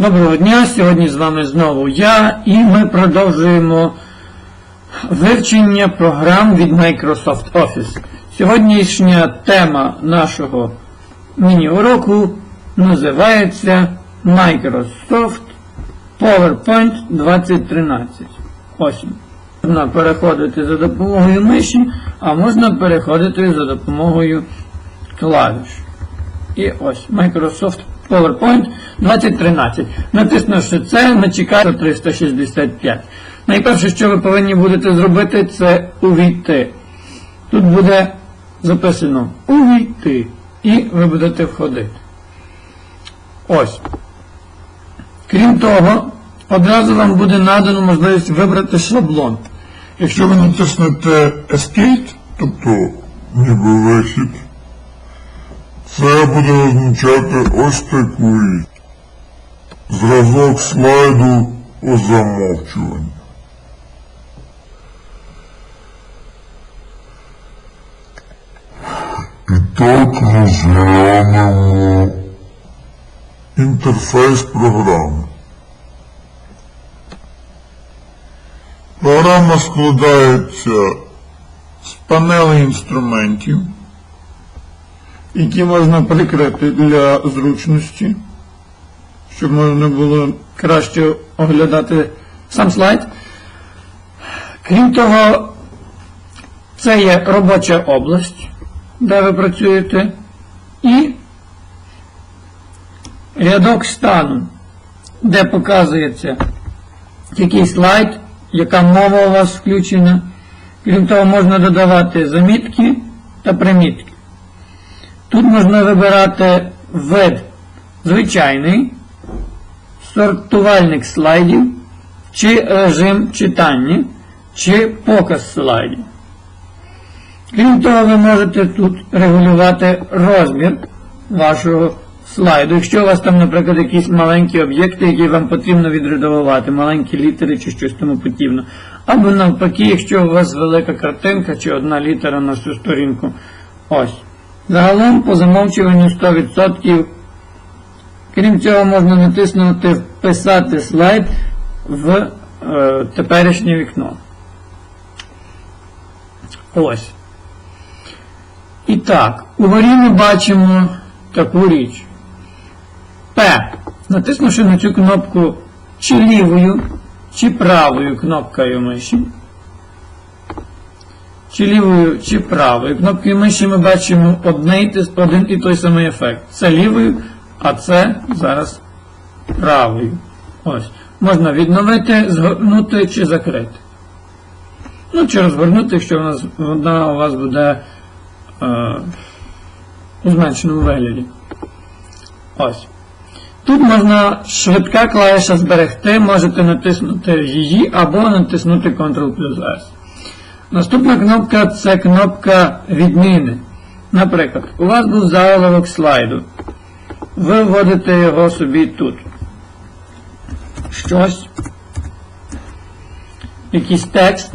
Доброго дня! Сьогодні з вами знову я і ми продовжуємо вивчення програм від Microsoft Office. Сьогоднішня тема нашого міні-уроку називається Microsoft PowerPoint 2013. Ось. Можна переходити за допомогою миші, а можна переходити за допомогою клавіш. І ось Microsoft PowerPoint 2013. Натиснувши це, ми чекаємо 365. Найперше, що ви повинні будете зробити, це увійти. Тут буде записано увійти. І ви будете входити. Ось. Крім того, одразу вам буде надано можливість вибрати шаблон. Якщо ви натиснете Escape, тобто ніби вихід, це буде означати ось річ. Зразок слайду у замовчуванні. І так розглянемо інтерфейс програми. Програма складається з панели інструментів, які можна прикрити для зручності, щоб можна було краще оглядати сам слайд. Крім того, це є робоча область, де ви працюєте, і рядок стану, де показується який слайд, яка мова у вас включена. Крім того, можна додавати замітки та примітки. Тут можна вибирати вид звичайний, сортувальник слайдів, чи режим читання, чи показ слайдів. Крім того, ви можете тут регулювати розмір вашого слайду. Якщо у вас там, наприклад, якісь маленькі об'єкти, які вам потрібно відредагувати, маленькі літери чи щось тому подібне. Або навпаки, якщо у вас велика картинка чи одна літера на всю сторінку. Ось. Загалом по замовчуванню 100%. Крім цього, можна натиснути Вписати слайд в е, теперішнє вікно. Ось. І так, угорі ми бачимо таку річ. П. Натиснувши на цю кнопку чи лівою, чи правою кнопкою миші, чи лівою, чи правою кнопкою миші ми бачимо один і той самий ефект. Це лівою, а це зараз правою. Ось. Можна відновити, згорнути чи закрити. Ну, чи розгорнути, якщо вона, вона у вас буде е, у зменшеному вигляді. Ось. Тут можна швидка клавіша зберегти, можете натиснути її або натиснути Ctrl плюс S. Наступна кнопка це кнопка відміни. Наприклад, у вас був заголовок слайду. Ви вводите його собі тут. Щось. Якийсь текст.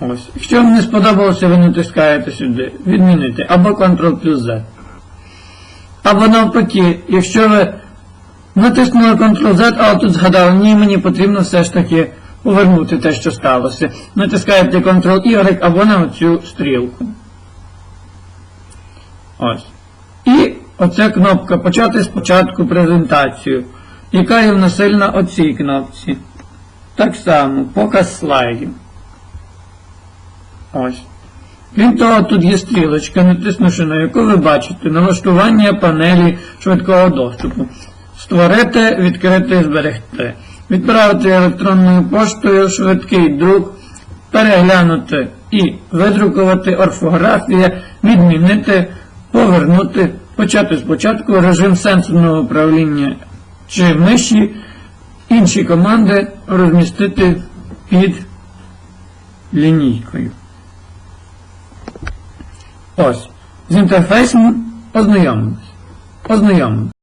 Ось. Якщо вам не сподобалося, ви натискаєте сюди. Відмінити. Або Ctrl плюс Z. Або навпаки, якщо ви натиснули Ctrl-Z, а тут згадали, ні, мені потрібно все ж таки повернути те, що сталося. Натискаєте Ctrl-Y або на оцю стрілку. Ось. І оця кнопка Почати спочатку презентацію, яка є в нас на оцій кнопці. Так само, показ слайдів. Ось. Крім того, тут є стрілочка, натиснувши на яку ви бачите налаштування панелі швидкого доступу. Створити, відкрити, зберегти. Відправити електронною поштою швидкий друк, переглянути і видрукувати орфографія, відмінити, повернути, почати спочатку режим сенсорного управління чи миші, інші команди розмістити під лінійкою. Ось. З інтерфейсом ознайомились. Ознайомились.